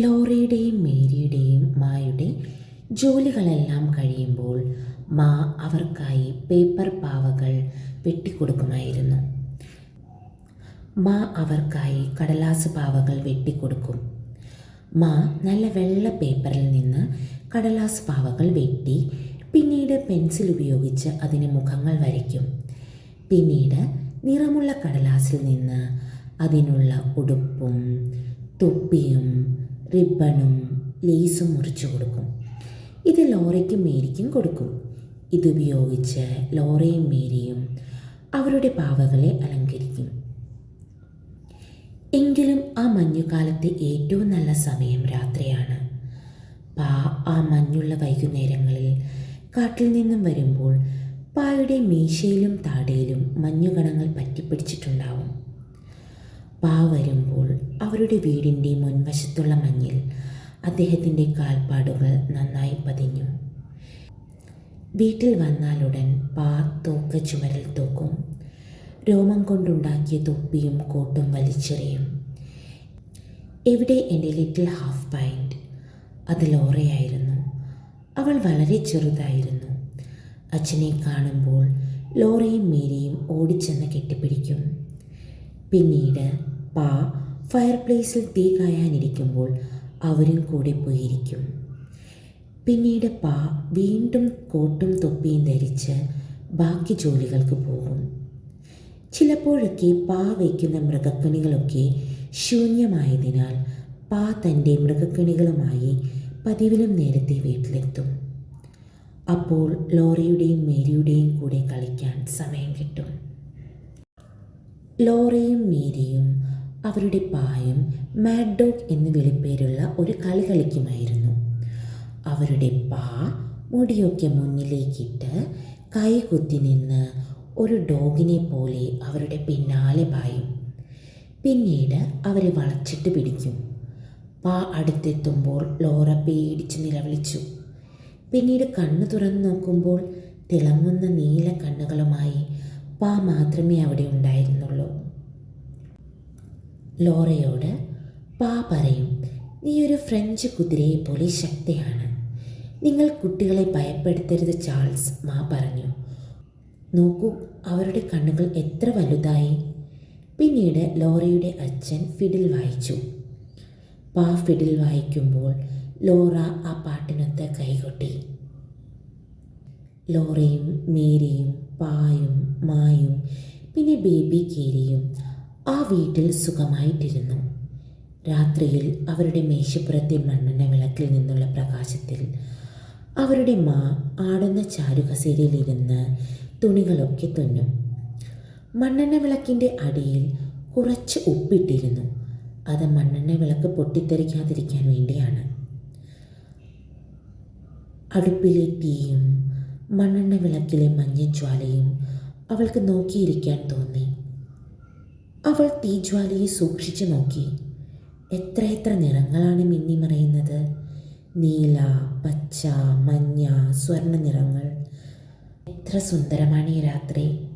ലോറിയുടെയും മേരിയുടെയും മായുടെ ജോലികളെല്ലാം കഴിയുമ്പോൾ മാ അവർക്കായി പേപ്പർ പാവകൾ വെട്ടിക്കൊടുക്കുമായിരുന്നു. മാ അവർക്കായി കടലാസ് പാവകൾ വെട്ടിക്കൊടുക്കും. മാ നല്ല വെള്ള പേപ്പറിൽ നിന്ന് കടലാസ് പാവകൾ വെട്ടി പിന്നീട് പെൻസിൽ ഉപയോഗിച്ച് അതിന് മുഖങ്ങൾ വരയ്ക്കും. പിന്നീട് നിറമുള്ള കടലാസിൽ നിന്ന് അതിനുള്ള ഉടുപ്പും തൊപ്പിയും റിബണും ലേസും മുറിച്ചു കൊടുക്കും. ഇത് ലോറയ്ക്കും മേരിക്കും കൊടുക്കും. ഇതുപയോഗിച്ച് ലോറയും മേരിയും അവരുടെ പാവകളെ അലങ്കരിക്കും. എങ്കിലും ആ മഞ്ഞുകാലത്തെ ഏറ്റവും നല്ല സമയം രാത്രിയാണ്. പാ ആ മഞ്ഞുള്ള വൈകുന്നേരങ്ങളിൽ കാട്ടിൽ നിന്നും വരുമ്പോൾ പായുടെ മീശയിലും താടയിലും മഞ്ഞുകണങ്ങൾ പറ്റിപ്പിടിച്ചിട്ടുണ്ടാവും. പാ വരുമ്പോൾ അവരുടെ വീടിന്റെ മുൻവശത്തുള്ള മഞ്ഞിൽ അദ്ദേഹത്തിന്റെ കാൽപ്പാടുകൾ നന്നായി പതിഞ്ഞു. വീട്ടിൽ വന്നാലുടൻ പാ തോക്ക് ചുമരിൽ തൂക്കും. രോമം കൊണ്ടുണ്ടാക്കിയ തൊപ്പിയും കോട്ടും വലിച്ചെറിയും. എവിടെ എന്റെ ലിറ്റിൽ ഹാഫ് പൈന്റ്? അത് ലോറയായിരുന്നു. അവൾ വളരെ ചെറുതായിരുന്നു. അച്ഛനെ കാണുമ്പോൾ ലോറയും മേരിയും ഓടിച്ചെന്ന് കെട്ടിപ്പിടിക്കും. പിന്നീട് പാ ഫയർ പ്ലേസിൽ തീ കായാനിരിക്കുമ്പോൾ അവരും കൂടെ പോയിരിക്കും. പിന്നീട് പാ വീണ്ടും കോട്ടും തൊപ്പിയും ധരിച്ച് ബാക്കി ജോലികൾക്ക് പോകും. ചിലപ്പോഴൊക്കെ പാ വയ്ക്കുന്ന മൃഗക്കണികളൊക്കെ ശൂന്യമായതിനാൽ പാ തന്റെ മൃഗക്കണികളുമായി പതിവിലും നേരത്തെ വീട്ടിലെത്തും. അപ്പോൾ ലോറയുടെയും മേരിയുടെയും കൂടെ കളിക്കാൻ സമയം കിട്ടും. ലോറയും മേരിയും അവരുടെ പായം മാഡ് എന്ന് വിളിപ്പേരുള്ള ഒരു കളി കളിക്കുമായിരുന്നു. അവരുടെ പാ മുടിയൊക്കെ മുന്നിലേക്കിട്ട് കൈ കുത്തി നിന്ന് ഒരു ഡോഗിനെ പോലെ അവരുടെ പിന്നാലെ പായും. പിന്നീട് അവരെ വളച്ചിട്ട് പിടിക്കും. പാ അടുത്തെത്തുമ്പോൾ ലോറ പേടിച്ച് നിലവിളിച്ചു. പിന്നീട് കണ്ണു തുറന്നു നോക്കുമ്പോൾ തിളങ്ങുന്ന നീല കണ്ണുകളുമായി പാ മാത്രമേ അവിടെ ഉണ്ടായിരുന്നുള്ളൂ. ലോറയോട് പാ പറയും നീ ഒരു ഫ്രഞ്ച് കുതിരയെ പോലെ ശക്തിയാണ്. നിങ്ങൾ കുട്ടികളെ ഭയപ്പെടുത്തരുത് ചാൾസ് മാ പറഞ്ഞു. നോക്കൂ അവരുടെ കണ്ണുകൾ എത്ര വലുതായി. പിന്നീട് ലോറയുടെ അച്ഛൻ ഫിഡിൽ വായിച്ചു. പാ ഫിഡിൽ വായിക്കുമ്പോൾ ലോറ ആ പാട്ടിനൊത്ത് കൈകൊട്ടി. ലോറയും മേരിയും പായും മായും പിന്നെ ബേബി കേരിയും ആ വീട്ടിൽ സുഖമായിട്ടിരുന്നു. രാത്രിയിൽ അവരുടെ മേശപ്പുറത്തെ മണ്ണെണ്ണ വിളക്കിൽ നിന്നുള്ള പ്രകാശത്തിൽ അവരുടെ മാ ആടുന്ന ചാരുകസേരയിലിരുന്ന് തുണികളൊക്കെ തുന്നും. മണ്ണെണ്ണ വിളക്കിന്റെ അടിയിൽ കുറച്ച് ഉപ്പിട്ടിരുന്നു. അത് മണ്ണെണ്ണ വിളക്ക് പൊട്ടിത്തെറിക്കാതിരിക്കാൻ വേണ്ടിയാണ്. അടുപ്പിലെ തീയും മണ്ണെണ്ണ വിളക്കിലെ മഞ്ഞജ്വാലയും അവൾക്ക് നോക്കിയിരിക്കാൻ തോന്നി. അവൾ തീജ്വാലയെ സൂക്ഷിച്ചു നോക്കി. എത്രയെത്ര നിറങ്ങളാണ് മിന്നി മറയുന്നത്. നീല പച്ച മഞ്ഞ സ്വർണ നിറങ്ങൾ. എത്ര സുന്ദരമാണ് ഈ രാത്രി.